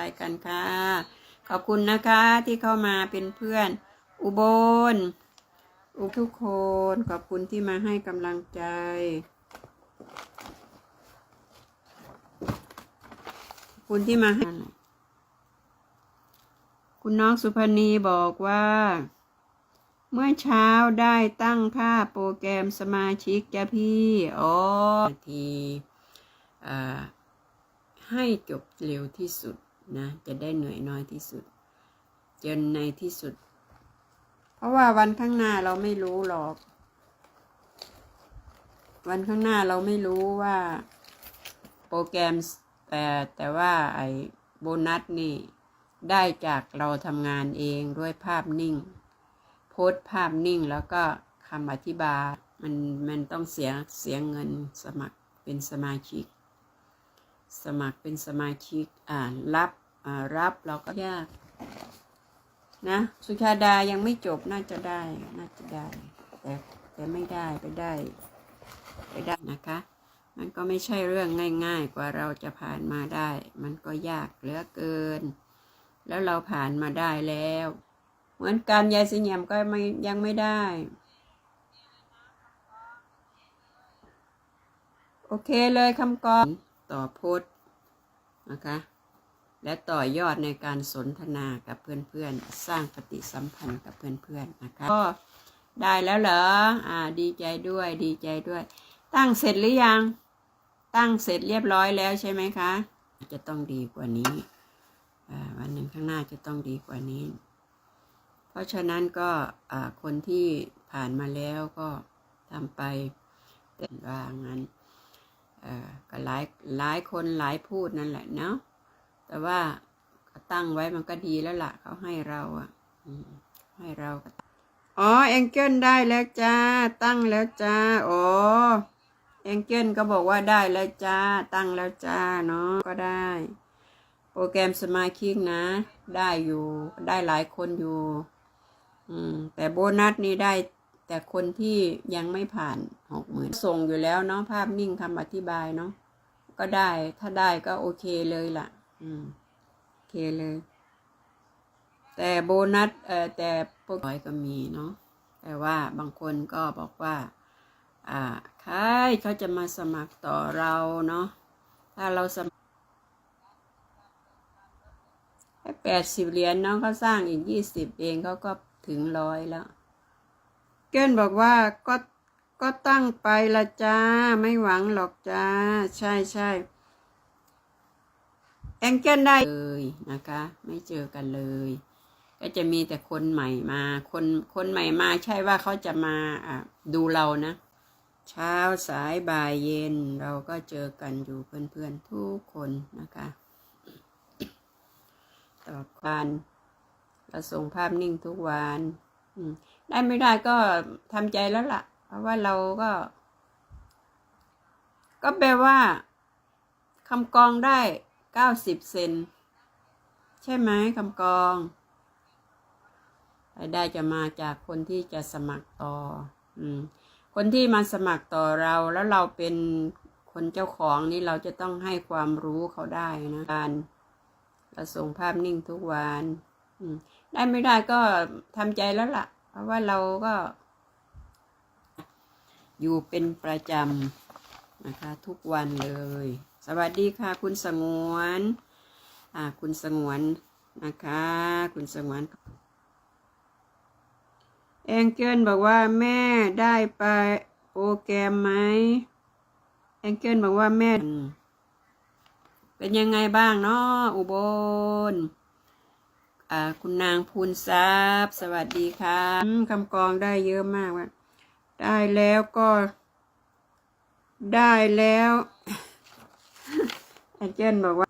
ายกันค่ะ ขอบคุณนะคะที่เข้ามาเป็นเพื่อน อุบล อุทุกคน ขอบคุณที่มาให้กำลังใจขอบคุณที่มาให้คุณน้องสุพนีบอกว่า เมื่อเช้าได้ตั้งค่าโปรแกรมสมาชิกจ้ะพี่อ๋อทีอให้จบเร็วที่สุด นะจะได้เหนื่อยน้อยที่สุด จนในที่สุด เพราะว่าวันข้างหน้าเราไม่รู้หรอก วันข้างหน้าเราไม่รู้ว่าโปรแกรมแต่แต่ว่าไอ้โบนัสนี่ได้จากเราทำงานเองด้วยภาพนิ่ง โพสภาพนิ่งแล้วก็คำอธิบาย มันมันต้องเสียเสียเงินสมัครเป็นสมาชิก สมัครเป็นสมาชิก อ่า รับอ่ารับเราก็ยาก นะ สุชาดายังไม่จบน่าจะได้ น่าจะได้ แต่แต่ไม่ได้ไปได้ ไปได้นะคะ มันก็ไม่ใช่เรื่องง่าย ๆ กว่าเราจะผ่านมาได้ มันก็ยากเหลือเกิน แล้วเราผ่านมาได้แล้ว เหมือนกันยายสยมก็ไม่ยังไม่ได้โอเคเลยคำกร ต่อโพสนะคะ และต่อยอดในการสนทนากับเพื่อนๆ สร้างปฏิสัมพันธ์กับเพื่อนๆนะคะก็ได้แล้วเหรออ่าดีใจด้วยดีใจด้วย ตั้งเสร็จหรือยัง ตั้งเสร็จเรียบร้อยแล้วใช่ไหมคะ จะต้องดีกว่านี้วันหนึ่งข้างหน้าจะต้องดีกว่านี้ เพราะฉะนั้นก็คนที่ผ่านมาแล้วก็ทำไปแต่ว่างั้น เออก็หลายหลายคนหลายพูดนั่นแหละเนาะแต่ว่าตั้งไว้มันก็ดีแล้วล่ะเขาให้เราอะให้เราอ๋อแองเกิลได้แล้วจ้า ตั้งแล้วจ้าอ๋อแองเกิลก็บอกว่าได้แล้วจ้า ตั้งแล้วจ้าเนาะก็ได้ โปรแกรมสมาชิกนะ ได้อยู่ได้หลายคนอยู่ อืมแต่โบนัสนี่ได้ แต่คนที่ยังไม่ผ่านหกหมื่นส่งอยู่แล้วเนาะภาพนิ่งคำอธิบายเนาะก็ได้ถ้าได้ก็โอเคเลยล่ะ อืมโอเคเลย แต่โบนัสเอ่อแต่โปรน้อยก็มีเนาะแต่ว่าบางคนก็บอกว่า อ่าใครเขาจะมาสมัครต่อเราเนาะถ้าเราสมัครให้แปดสิบเหรียญน้องเขาสร้างอีกยี่สิบเองเขาก็ถึงร้อยแล้ว เกินบอกว่าก็ก็ตั้งไปละจ้า ไม่หวังหรอกจ้า ใช่ใช่แองเกิลได้เลยนะคะ ไม่เจอกันเลย ก็จะมีแต่คนใหม่มา คนคนใหม่มาใช่ว่าเขาจะมาอะดูเรานะ เช้าสายบ่ายเย็นเราก็เจอกันอยู่เพื่อนๆทุกคนนะคะต่อการเราส่งภาพนิ่งทุกวันอืม ได้ไม่ได้ก็ทำใจแล้วล่ะ เพราะว่าเราก็ ก็แปลว่าคำกองได้เก้าสิบเซนใช่ไหมคำกองรายได้จะมาจากคนที่จะสมัครต่อ อืม คนที่มาสมัครต่อเราแล้วเราเป็นคนเจ้าของนี่เราจะต้องให้ความรู้เขาได้นะการเราส่งภาพนิ่งทุกวันได้ไม่ได้ก็ทำใจแล้วล่ะ ราะว่าเราก็ อยู่เป็นประจำนะคะ ทุกวันเลย สวัสดีค่ะ คุณสงวนอ่าคุณสงวนนะคะ คุณสงวนแองเกิลบอกว่าแม่ได้ไปโปรแกรมไหมแองเกิลบอกว่าแม่ เป็นยังไงบ้างเนาะอุบล คุณนางพูนทรัพย์ สวัสดีค่ะอืมคำกรองได้เยอะมากว่ะได้แล้วก็ ได้แล้วแองเจิลบอกว่า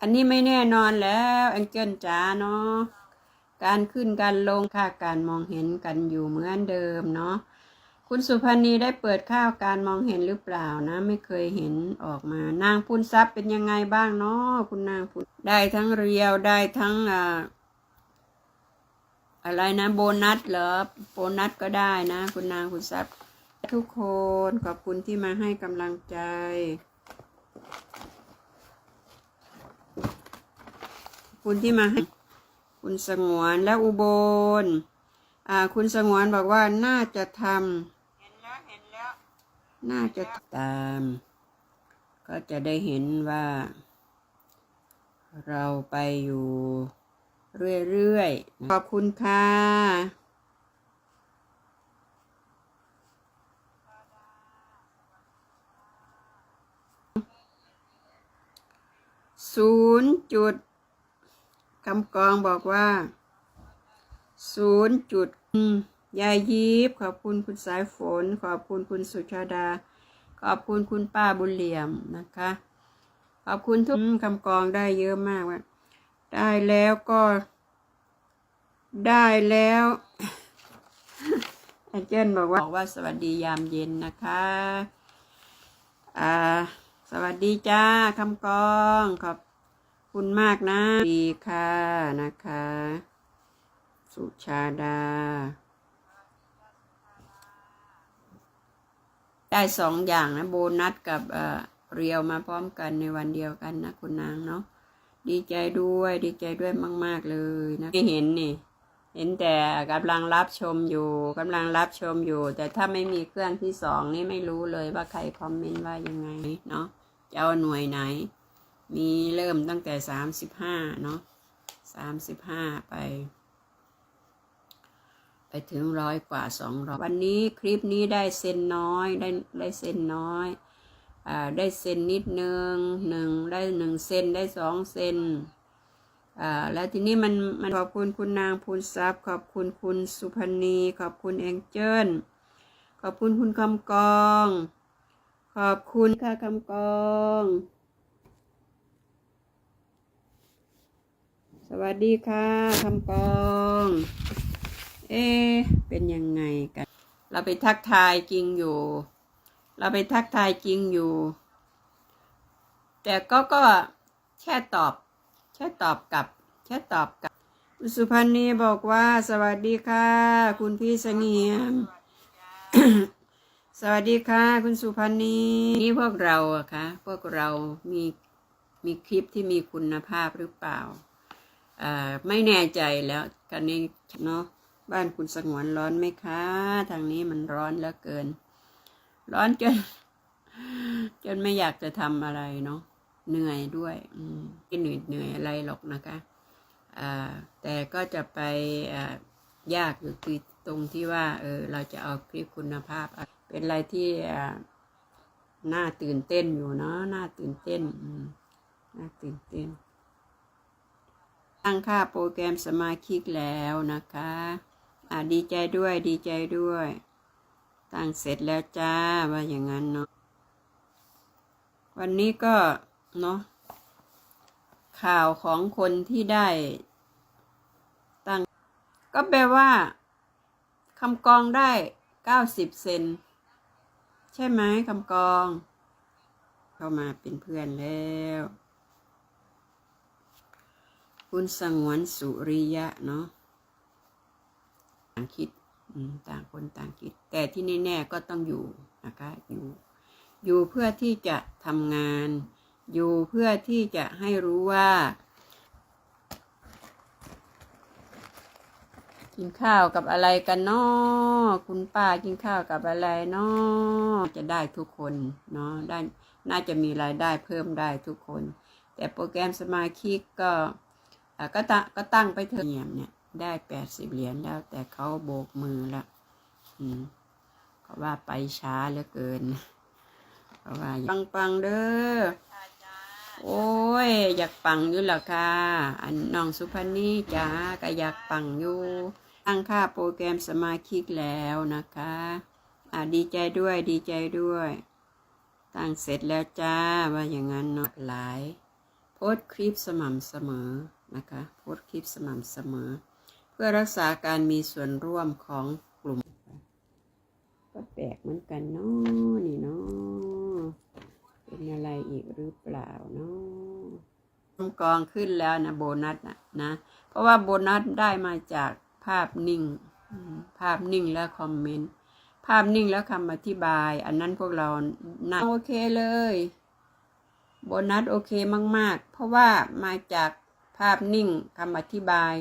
อันนี้ไม่แน่นอนแล้วแองเจิลจ๋าเนาะการขึ้นการลงค่าการมองเห็นกันอยู่เหมือนเดิมเนาะ คุณสุพรรณีได้เปิดข้าวการมองเห็นหรือเปล่านะ ไม่เคยเห็นออกมา นางพูนทรัพย์เป็นยังไงบ้างเนาะคุณนางพูนได้ทั้งเรียวได้ทั้งอ่อะไรนะ โบนัสเหรอโบนัสก็ได้นะ คุณนางคุณทรัพย์ ทุกคนขอบคุณที่มาให้กำลังใจคุณที่มาให้คุณสงวนและอุบลคุณสงวนบอกว่าน่าจะทำ น่าจะตาม ก็จะได้เห็นว่า เราไปอยู่เรื่อยๆ ขอบคุณค่ะศูนย์จุดคำกองบอกว่าศูนย์จุด ยายยีบขอบคุณคุณสายฝน ขอบคุณคุณสุชาดา ขอบคุณคุณป้าบุญเหลี่ยมนะคะ ขอบคุณทุกคำกองได้เยอะมากว่าได้แล้วก็ ได้แล้วอาจารย์บอกว่าบอกว่าสวัสดียามเย็นนะคะอ่าสวัสดีจ้าคำกองขอบคุณมากนะ ดีค่ะนะคะ สุชาดา ได้สองอย่างนะโบนัสกับเอ่อเรียวมาพร้อมกันในวันเดียวกันนะคุณนางเนาะดีใจด้วยดีใจด้วยมาก ๆ เลยนะไม่เห็นนี่ เห็นแต่กำลังรับชมอยู่กำลังรับชมอยู่ แต่ถ้าไม่มีเครื่องที่สองนี่ไม่รู้เลยว่าใครคอมเมนต์ว่ายังไงเนาะจะเอาหน่วยไหน มีเริ่มตั้งแต่สามสิบห้าเนาะสามสิบห้าไป ไปถึงร้อยกว่าสองร้อยวันนี้คลิปนี้ได้เซนน้อยได้ได้เซนน้อยอ่าได้เซนนิดนึงหนึ่งได้หนึ่งเซนได้สองเซนอ่าแล้วทีนี้มันมันขอบคุณคุณนางพูนทรัพย์ขอบคุณคุณสุพนีขอบคุณแองเจิลขอบคุณคุณคำกอง ขอบคุณค่ะคำกองสวัสดีค่ะคำกอง เอ๊เป็นยังไงกัน เราไปทักทายจริงอยู่ เราไปทักทายจริงอยู่ แต่ก็ก็แค่ตอบ แค่ตอบกลับ แค่ตอบกลับคุณสุพันธ์นีบอกว่า สวัสดีค่ะ คุณพี่เสงี่ยมสวัสดีค่ะ คุณสุพันธ์นีนี่พวกเราอะคะพวกเรามีมีคลิปที่มีคุณภาพหรือเปล่าอ่าไม่แน่ใจแล้วกันนี้เนาะ บ้านคุณสงวนร้อนไหมคะ ทางนี้มันร้อนเหลือเกิน ร้อนจน จนไม่อยากจะทำอะไรเนาะเหนื่อยด้วยอืมไม่เหนื่อยเหนื่อยอะไรหรอกนะคะแต่ก็จะไปยากอยู่ที่ตรงที่ว่าเออเราจะเอาคลิปคุณภาพ เป็นอะไรที่น่าตื่นเต้นอยู่เนาะน่าตื่นเต้นน่าตื่นเต้นตั้งค่าโปรแกรมสมาชิกแล้วนะคะ อ่าดีใจด้วยดีใจด้วย ตั้งเสร็จแล้วจ้าว่าอย่างนั้นเนาะวันนี้ก็เนาะข่าวของคนที่ได้ ตั้ง ก็แปลว่าคำกองได้เก้าสิบเซนใช่ไหมคำกอง เข้ามาเป็นเพื่อนแล้ว คุณสงวนสุริยะเนาะางคิดต่างคนต่างคิด แต่ที่แน่ๆก็ต้องอยู่นะคะอยู่ อยู่เพื่อที่จะทำงาน อยู่เพื่อที่จะให้รู้ว่า กินข้าวกับอะไรกันนาะคุณป้ากินข้าวกับอะไรนาะจะได้ทุกคนเนาะได้น่าจะมีรายได้เพิ่มได้ทุกคน แต่โปรแกรมสมาชิกก็ก็ตั้งก็ตั้งไปเถอะเงียมเนี่ย ได้แปดสิบเหรียญแล้ว แต่เขาโบกมือละอืมเขาว่าไปช้าเหลือเกินเขาว่าปังปังเด้อโอ้ย อยากปังอยู่ล่ะค่ะอันน้องสุพรรณีจ้าก็อยากปังอยู่ตั้งค่าโปรแกรมสมาชิกแล้วนะคะ อะดีใจด้วยดีใจด้วยตั้งเสร็จแล้วจ้าว่าอย่างนั้นเนาะหลาย โพสคลิปสม่ำเสมอนะคะ โพสคลิปสม่ำเสมอ พื่อรักษาการมีส่วนร่วมของกลุ่ม ก็แปลกเหมือนกันเนาะนี่เนาะเป็นอะไรอีกหรือเปล่าเนาะกองขึ้นแล้วนะโบนัสนะนะ เพราะว่าโบนัสได้มาจากภาพนิ่ง ภาพนิ่งและคอมเมนต์ภาพนิ่งแล้วคำอธิบาย อันนั้นพวกเราน่าโอเคเลย โบนัสโอเคมาก ๆ เพราะว่ามาจากภาพนิ่งคำอธิบาย